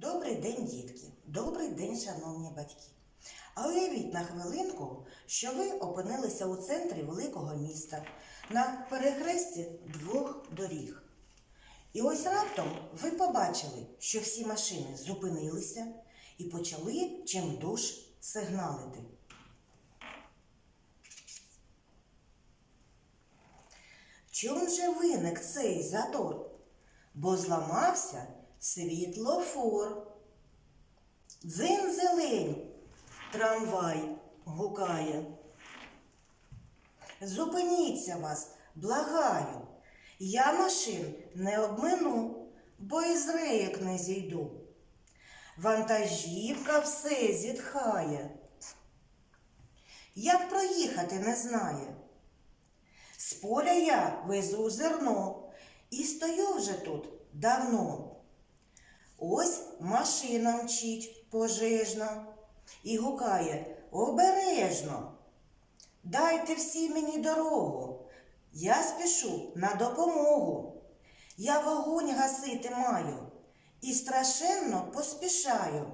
Добрий день, дітки! Добрий день, шановні батьки! А уявіть на хвилинку, що ви опинилися у центрі великого міста на перехресті двох доріг. І ось раптом ви побачили, що всі машини зупинилися і почали чимдуж сигналити. Чому же виник цей затор? Бо зламався світлофор. Дзин зелень, трамвай гукає. Зупиніться вас, благаю. Я машин не обмину, бо із реєк не зійду. Вантажівка все зітхає. Як проїхати не знає. З поля я везу зерно і стою вже тут давно. Ось машина мчить пожежна і гукає обережно. Дайте всі мені дорогу. Я спішу на допомогу. Я вогонь гасити маю і страшенно поспішаю.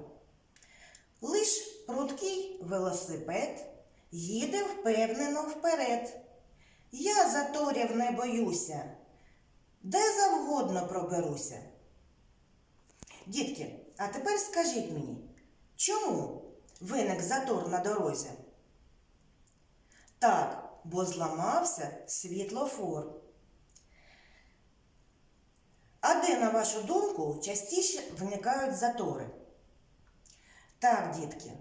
Лиш прудкий велосипед їде впевнено вперед. Я заторів не боюся, де завгодно проберуся. Дітки, а тепер скажіть мені, чому виник затор на дорозі? Так, бо зламався світлофор. А де, на вашу думку, частіше виникають затори? Так, дітки,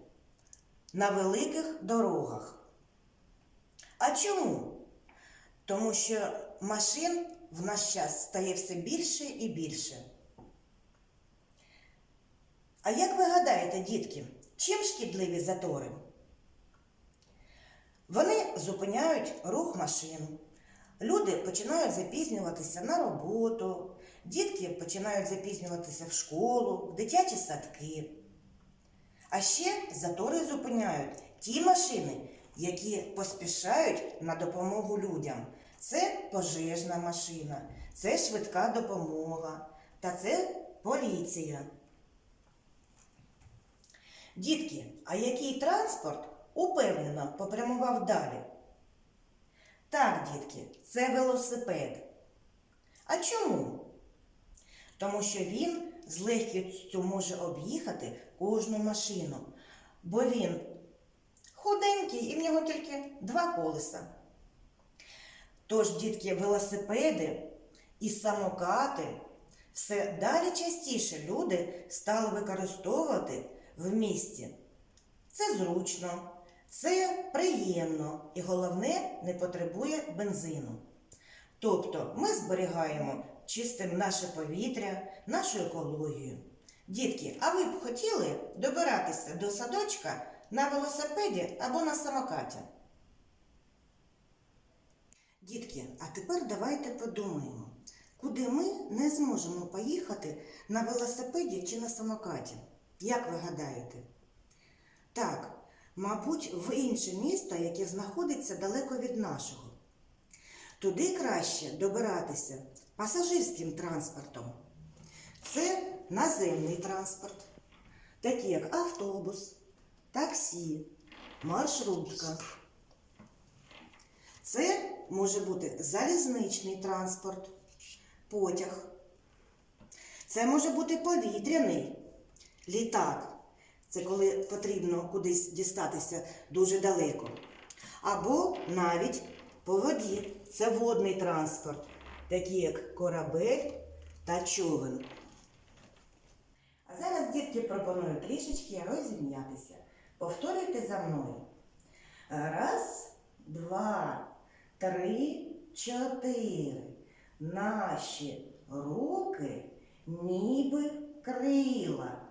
на великих дорогах. А чому? Тому що машин в наш час стає все більше і більше. А як ви гадаєте, дітки, чим шкідливі затори? Вони зупиняють рух машин. Люди починають запізнюватися на роботу, дітки починають запізнюватися в школу, в дитячі садки. А ще затори зупиняють ті машини, які поспішають на допомогу людям. Це пожежна машина, це швидка допомога та це поліція. Дітки, а який транспорт упевнено попрямував далі? Так, дітки, це велосипед. А чому? Тому що він з легкістю може об'їхати кожну машину, бо він худенький і в нього тільки два колеса. Тож, дітки, велосипеди і самокати все далі частіше люди стали використовувати в місті. Це зручно, це приємно і головне не потребує бензину. Тобто ми зберігаємо чистим наше повітря, нашу екологію. Дітки, а ви б хотіли добиратися до садочка на велосипеді або на самокаті? Дітки, а тепер давайте подумаємо, куди ми не зможемо поїхати на велосипеді чи на самокаті. Як ви гадаєте? Так, мабуть, в інше місто, яке знаходиться далеко від нашого. Туди краще добиратися пасажирським транспортом. Це наземний транспорт, такі як автобус, таксі, маршрутка. Це може бути залізничний транспорт, потяг. Це може бути повітряний літак. Це коли потрібно кудись дістатися дуже далеко. Або навіть по воді. Це водний транспорт, такі як корабель та човен. А зараз, дітки, пропоную трішечки розім'ятися. Повторюйте за мною. Раз, два, три, чотири. Наші руки ніби крила.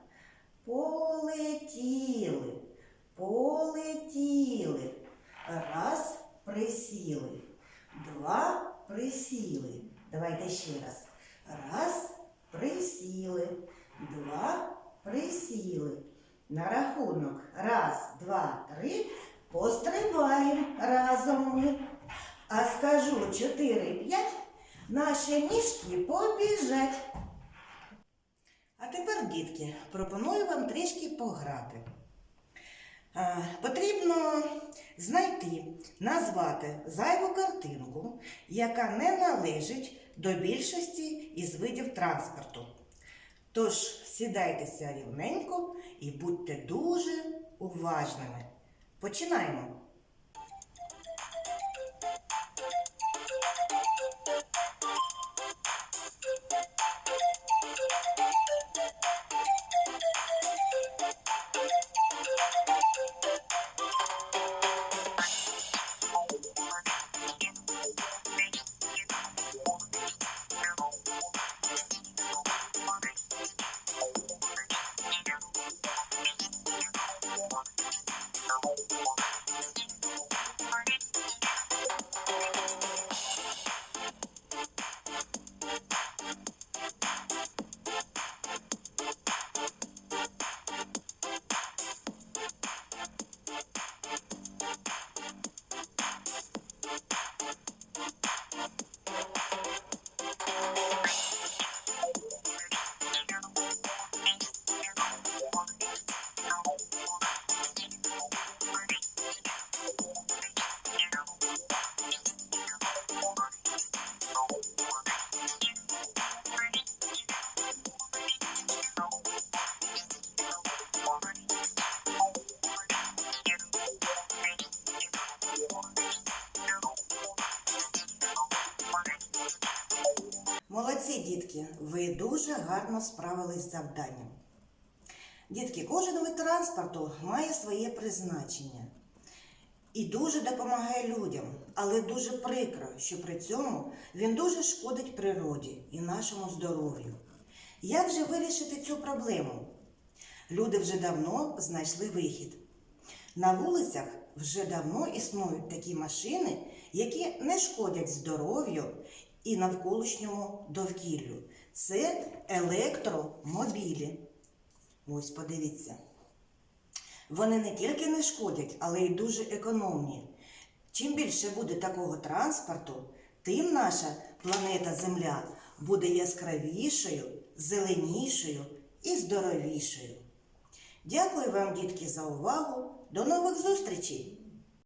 Полетіли, полетіли. Раз присіли. Два присіли. Давайте ще раз. Раз присіли. Два присіли. На рахунок. Раз, два, три. Пострибаємо разом ми. А скажу чотири, п'ять. Наші ніжки побіжать. Тепер, дітки, пропоную вам трішки пограти. Потрібно знайти, назвати зайву картинку, яка не належить до більшості із видів транспорту. Тож сідайтеся рівненько і будьте дуже уважними. Починаємо. Дітки, ви дуже гарно справились з завданням. Дітки, кожен вид транспорту має своє призначення і дуже допомагає людям, але дуже прикро, що при цьому він дуже шкодить природі і нашому здоров'ю. Як же вирішити цю проблему? Люди вже давно знайшли вихід. На вулицях вже давно існують такі машини, які не шкодять здоров'ю і навколишньому довкіллю. Це електромобілі. Ось подивіться. Вони не тільки не шкодять, але й дуже економні. Чим більше буде такого транспорту, тим наша планета Земля буде яскравішою, зеленішою і здоровішою. Дякую вам, дітки, за увагу. До нових зустрічей!